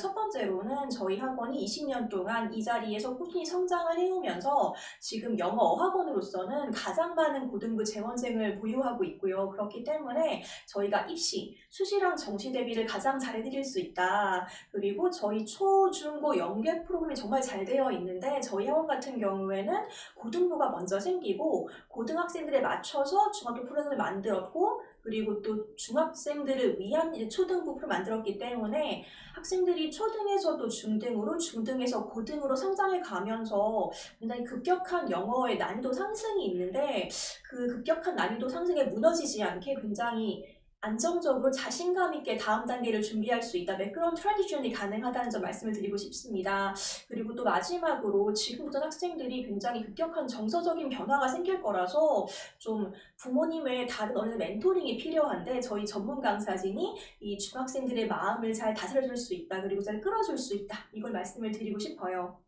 첫 번째로는 저희 학원이 20년 동안 이 자리에서 꾸준히 성장을 해오면서 지금 영어 어학원으로서는 가장 많은 고등부 재원생을 보유하고 있고요. 그렇기 때문에 저희가 입시, 수시랑 정시 대비를 가장 잘해드릴 수 있다. 그리고 저희 초, 중, 고 연계 프로그램이 정말 잘 되어 있는데 저희 학원 같은 경우에는 고등부가 먼저 생기고 고등학생들에 맞춰서 중학교 프로그램을 만들었고 그리고 또 중학생들을 위한 이제 초등부 프로 만들었기 때문에 학생들이 초등에서도 중등으로 중등에서 고등으로 성장해 가면서 굉장히 급격한 영어의 난이도 상승이 있는데 그 급격한 난이도 상승에 무너지지 않게 굉장히 안정적으로 자신감 있게 다음 단계를 준비할 수 있다. 매끄러운 트랜지션이 가능하다는 점 말씀을 드리고 싶습니다. 그리고 또 마지막으로 지금부터 학생들이 굉장히 급격한 정서적인 변화가 생길 거라서 좀 부모님의 다른 어느 멘토링이 필요한데 저희 전문 강사진이 이 중학생들의 마음을 잘 다스려줄 수 있다. 그리고 잘 끌어줄 수 있다. 이걸 말씀을 드리고 싶어요.